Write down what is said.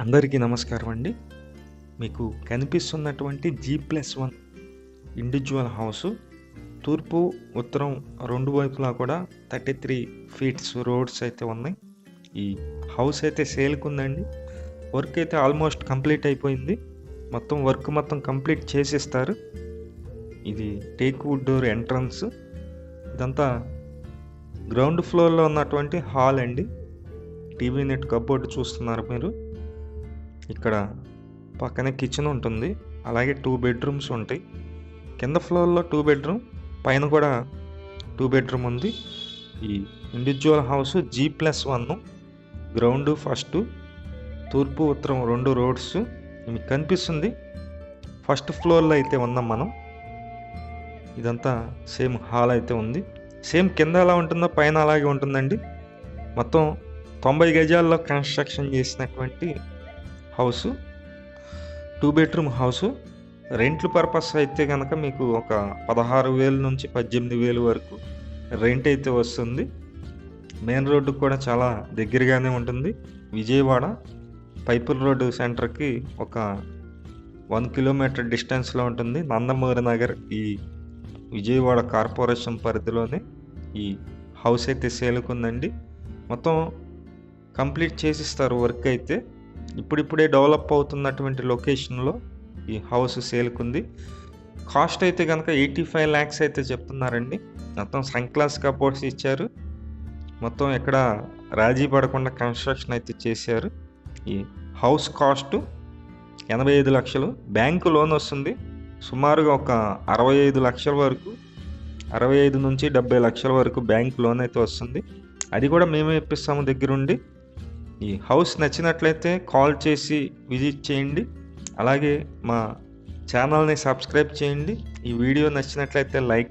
అందరికీ నమస్కారం అండి. మీకు కనిపిస్తున్నటువంటి G plus one individual house తూర్పు ఉత్తరం రెండు వైపులా కూడా థర్టీ త్రీ ఫీట్స్ రోడ్స్ అయితే ఉన్నాయి. ఈ హౌస్ అయితే సేల్కి ఉందండి వర్క్ అయితే ఆల్మోస్ట్ కంప్లీట్ అయిపోయింది. మొత్తం వర్క్ మొత్తం కంప్లీట్ చేసిస్తారు. ఇది టేక్ వుడ్ డోర్ ఎంట్రన్స్ ఇదంతా గ్రౌండ్ ఫ్లోర్లో ఉన్నటువంటి హాల్ అండి. టీవీ నెట్ కబోర్డ్ చూస్తున్నారు మీరు. ఇక్కడ పక్కనే కిచెన్ ఉంటుంది. అలాగే టూ బెడ్రూమ్స్ ఉంటాయి. కింద ఫ్లోర్లో టూ బెడ్రూమ్ పైన కూడా టూ బెడ్రూమ్ ఉంది. ఈ individual house G plus one ground first తూర్పు ఉత్తరం రెండు రోడ్స్ మీకు కనిపిస్తుంది. ఫస్ట్ ఫ్లోర్లో అయితే ఉన్నాం మనం. ఇదంతా సేమ్ హాల్ అయితే ఉంది. సేమ్ కింద ఎలా ఉంటుందో పైన అలాగే ఉంటుందండి. మొత్తం తొంభై గజాల్లో కన్స్ట్రక్షన్ చేసినటువంటి హౌస్ టూ బెడ్రూమ్ హౌస్. రెంట్లు పర్పస్ అయితే కనుక మీకు ఒక పదహారు వేల నుంచి పద్దెనిమిది వేలు వరకు రెంట్ అయితే వస్తుంది. మెయిన్ రోడ్డు కూడా చాలా దగ్గరగానే ఉంటుంది. విజయవాడ పైపుల్ రోడ్డు సెంటర్కి ఒక వన్ కిలోమీటర్ డిస్టెన్స్లో ఉంటుంది. నందమూరి నగర్ ఈ విజయవాడ కార్పొరేషన్ పరిధిలోనే ఈ హౌస్ అయితే సేలుకుందండి మొత్తం కంప్లీట్ చేసిస్తారు వర్క్ అయితే. ఇప్పుడిప్పుడే డెవలప్ అవుతున్నటువంటి లొకేషన్లో ఈ హౌస్ సేల్కుంది. కాస్ట్ అయితే కనుక ఎయిటీ ఫైవ్ ల్యాక్స్ అయితే చెప్తున్నారండి. మొత్తం సన్ క్లాస్ కబోర్డ్స్ ఇచ్చారు. మొత్తం ఎక్కడ రాజీ పడకుండా కన్స్ట్రక్షన్ అయితే చేశారు. ఈ హౌస్ కాస్ట్ ఎనభై ఐదు లక్షలు. బ్యాంకు లోన్ వస్తుంది. సుమారుగా ఒక అరవై ఐదు లక్షల వరకు అరవై ఐదు నుంచి డెబ్బై లక్షల వరకు బ్యాంక్ లోన్ అయితే వస్తుంది. అది కూడా మేమే ఇప్పిస్తాము దగ్గరుండి. ఈ హౌస్ నచ్చినట్లయితే కాల్ చేసి విజిట్ చేయండి. అలాగే మా ఛానల్ని సబ్స్క్రైబ్ చేయండి. ఈ వీడియో నచ్చినట్లయితే లైక్